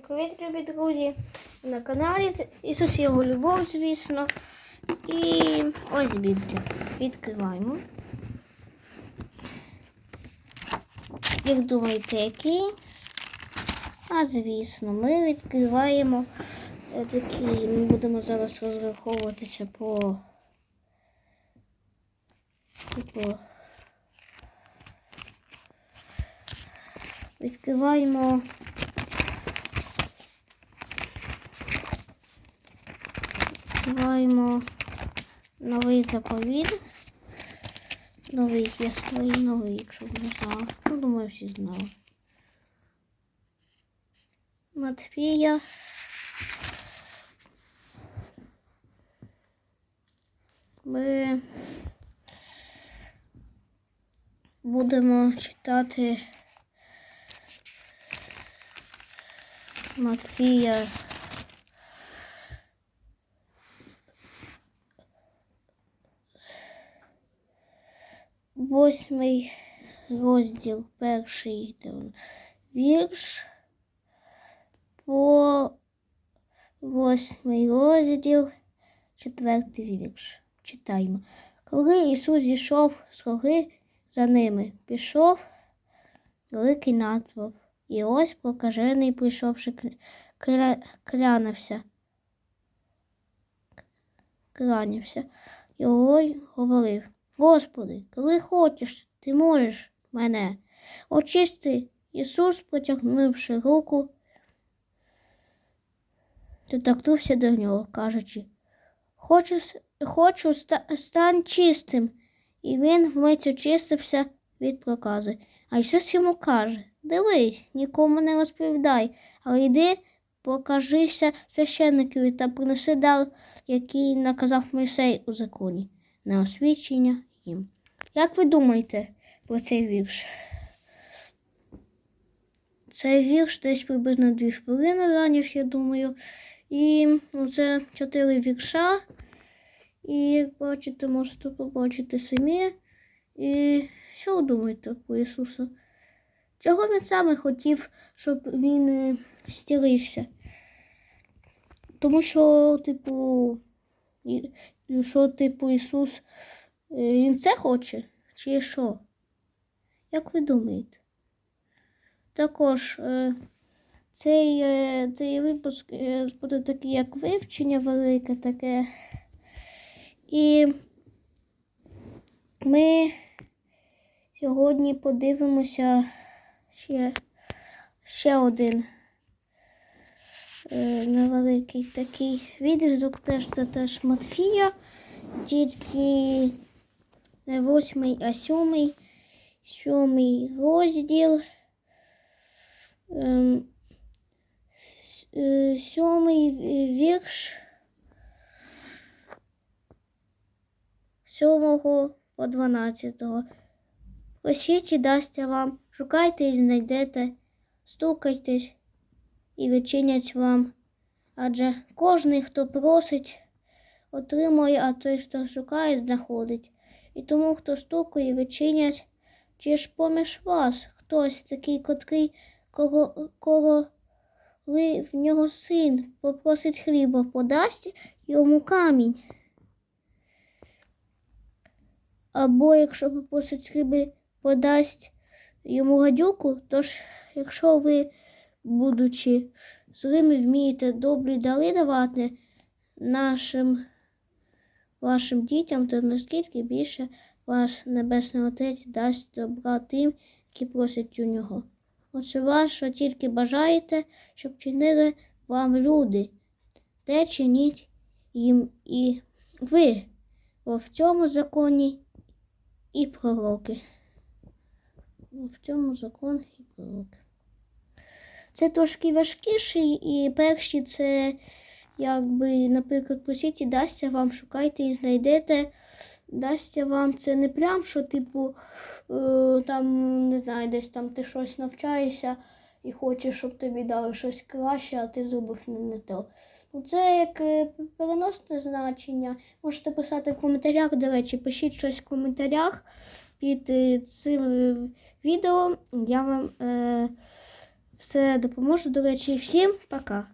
Привіт, любі друзі! На каналі Ісус Його Любов, звісно. І ось Біблія. Відкриваємо. Як думаєте, який? А звісно, ми відкриваємо е, такі. Ми будемо зараз розраховуватися по. Типу. Відкриваємо. Відкриваємо новий заповіт. Новий є свої новий, якщо б не знали. Ну, думаю, всі знали. Матфія. Ми будемо читати Матфія. Восьмий розділ, перший вірш по восьмий розділ, четвертий вірш. Читаємо. Коли Ісус зійшов з гори, за ними пішов великий натовп. І ось прокажений, прийшовши, кля... клянився. Кланявся. Його й говорив. Господи, коли хочеш, ти можеш мене. Очисти Ісус, потягнувши руку, доторкнувся до нього, кажучи, хочу, хочу стань чистим. І він вмить очистився від прокази. А Ісус йому каже, дивись, нікому не розповідай, але йди, покажися священникові та принеси дар, який наказав Мойсей у законі на освічення їм. Як ви думаєте про цей вірш? Цей вірш десь приблизно дві хвилини зайняв, я думаю. І це чотири вірша. І як бачите, можете побачити самі. І що ви думаєте про Ісуса? Чого він саме хотів, щоб він е, стілився? Тому що, типу, що, типу, Ісус, е, Він це хоче? Чи що? Як ви думаєте? Також е, цей, е, цей випуск буде такий, як вивчення велике таке. І ми сьогодні подивимося ще, ще один е, невеликий такий відрізок. Теж це теж Матфія, тільки не восьмий, а сьомий, сьомий розділ. Ем, е, сьомий вірш. Сьомого по дванадцятого. Просіть і дасться вам, шукайте і знайдете, стукайтесь і відчинять вам. Адже кожний, хто просить, отримує, а той, хто шукає, знаходить. І тому, хто стукає, відчинять, чи ж поміж вас хтось такий, котрий, кого, коли в нього син попросить хліба, подасть йому камінь. Або якщо попросить хліби, подасть йому гадюку, тож, якщо ви, будучи злими, вмієте добрі дари давати нашим вашим дітям, то наскільки більше ваш Небесний Отець дасть добра тим, які просять у нього. Оце вас, що тільки бажаєте, щоб чинили вам люди, те чиніть їм і ви, бо в цьому законі і пророки. В цьому закон і пророки. Це трошки важкіший, і перші це, якби, наприклад, просіть і дасться вам, шукайте і знайдете. Дасться вам це не прям, що, типу, е, там, не знаю, десь там ти щось навчаєшся і хочеш, щоб тобі дали щось краще, а ти зробив не, то. Ну, це як е, переносне значення. Можете писати в коментарях, до речі, пишіть щось в коментарях під е, цим відео. Я вам е, все допоможе. До речі, всім пока.